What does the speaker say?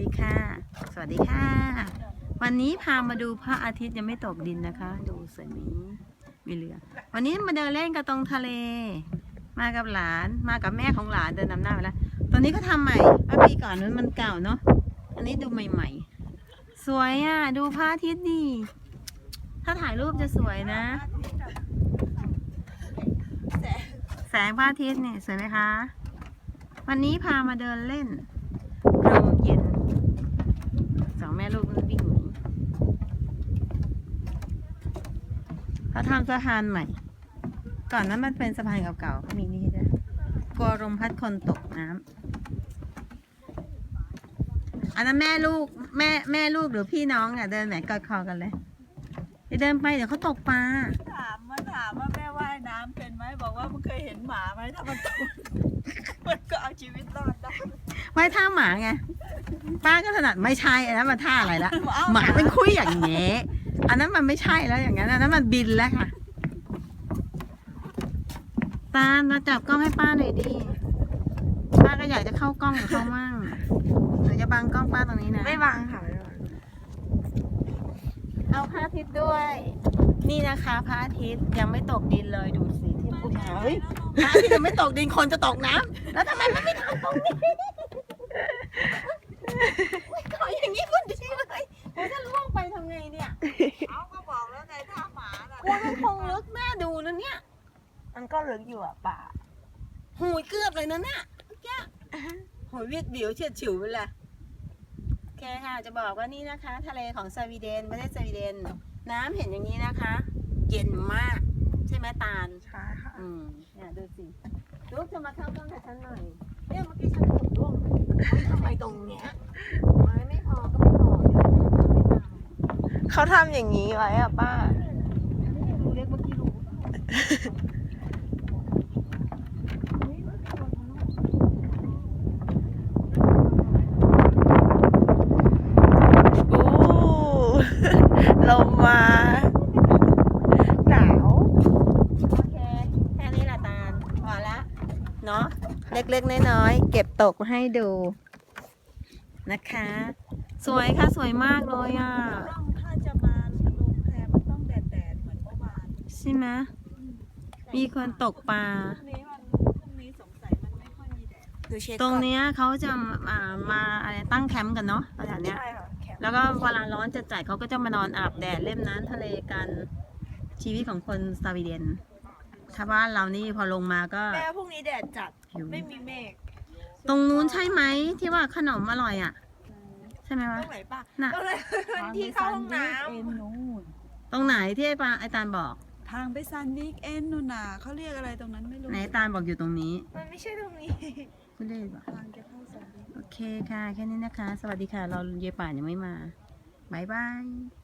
ดีค่ะ สวัสดีค่ะ วันนี้พามาดูพระอาทิตย์ยังไม่ตกดินนะคะ ดูสวยไหมมีเรือ วันนี้มาเดินเล่นกันตรงทะเล มากับหลาน มากับแม่ของหลานเดินนำหน้าไปแล้ว ตอนนี้ก็ทำใหม่เมื่อปีก่อนนั้นมันเก่าเนาะ อันนี้ดูใหม่ๆ สวยอะ ดูพระอาทิตย์ดิถ้าถ่ายรูปจะสวยนะ แสงพระอาทิตย์เนี่ยสวยไหมคะ วันนี้พามาเดินเล่นลมเย็น สองแม่ลูกมันวิ่งหนี เขาทำสะพานใหม่ ก่อนนั้นมันเป็นสะพานเก่าๆเขามีนี่ด้วยกลัวลมพัดคนตกน้ำอันนั้นแม่ลูกแม่แม่ลูกหรือพี่น้องเนี่ยเดินไหนกอดคอกันเลยจะเดินไปเดี๋ยวเขาตกปลาถามมาถามว่าแม่ว่ายน้ำเป็นไหมบอกว่ามันเคยเห็นหมาไหมถ้ามันตกมันก็เอาชีวิตรอดได้ไว้ท่าหมาไงป้าก็ถนัดไม่ใช่อันนั้นมันท่าอะไรละเอหมาเป็นคุยอย่างเงี้ย อันนั้นมันไม่ใช่แล้วอย่างนั้นอันนั้นมันบินแล้วค่ะตามาจับกล้องให้ป้าหน่อยดิป้าก็อยากจะเข้ากล้องกับเขามั่งเดี๋ยวจะบังกล้องป้าตรงนี้นะไม่วางค่ะไม่วางเอาพระอาทิตย์ด้วย นี่นะคะพระอาทิตย์ยังไม่ตกดินเลยดูสิที่พูดมาเฮ้ยพระอาทิตย์ยังไม่ตกดินคนจะตกน้ำแล้วทำไมมันไม่ทำตรงนี้ไม่ขออย่างนี้คนดีเลยแล้วถ้าล่วงไปทำไงเนี่ย เอาก็บอกแล้วไงถ้าหมาน่ะ กลัวมัน คงลึกน่าดูนะเนี่ย มันก็ลึกอยู่อะป่าหูยเกือบเลยนะเนี่ยเมื่อกี้หูยเวียดเบียวเฉียดฉิวไปเลยโอเคค่ะ จะบอกว่านี่นะคะ ทะเลของสวีเดนประเทศสวีเดน น้ำเห็นอย่างนี้นะคะ เย็นมาก ใช่ไหมตาล ใช่ค่ะ อืมเนี่ยดูสิลูกจะมาเข้ากล้องกับฉันหน่อยเนี่ยเมื่อกี้ฉันถูกล่วงทำไมตรงเนี้ยไม้ไม่พอก็ไม่พอเนี่ยไม่ทำเขาทำอย่างนี้ไว้อะป้า ดูเล็กเมื่อกี้รู้ โอ้ ลมมา หนาว โอเค แค่นี้ละตาลพอละ เนาะเล็กๆ น้อยๆ เก็บตกมาให้ดู นะคะ สวยค่ะ สวยมากเลยอะ ต้องถ้าจะมาลงแพมันต้องแดดแดดๆเหมือนเมื่อวาน ใช่ไหม มีคนตกปลาพรุ่งนี้มันพรุ่งนี้สงสัยมันไม่ค่อยมีแดดดูเช็คตรงเนี้ยเขาจะมามาอะไรตั้งแคมป์กันเนาะแถวเนี้ย ใช่ค่ะแคมป์แล้วก็เวลาร้อนจัดจัดๆเขาก็จะมานอนอาบแดดเล่นน้ำทะเลกันชีวิตของคนสวีเดนถ้าบ้านเรานี่พอลงมาก็ แม่พรุ่งนี้แดดจัด หิว ไม่มีเมฆตรงนู้นใช่ไหมที่ว่าขนมอร่อยอะ ใช่ไหมตวะรงไหนป้าน่ะ ตรงไหนที่เข้าห้องน้เอ็นนู่นตรงไหนที่ไอ้ปาไอ้ตาลบอก ทางไปซันวิกเอ็นนู่นน่ะเขาเรียกอะไรตรงนั้นไม่รู้ไหนตาลบอกอยู่ตรงนี้ำมันไม่ใช่ตรงนี้ คุณเล่บอกทางจะเข้าซันวิกโอเคค่ะ แค่นี้นะคะ สวัสดีค่ะ เราเยายป่านยังไม่มาบายบาย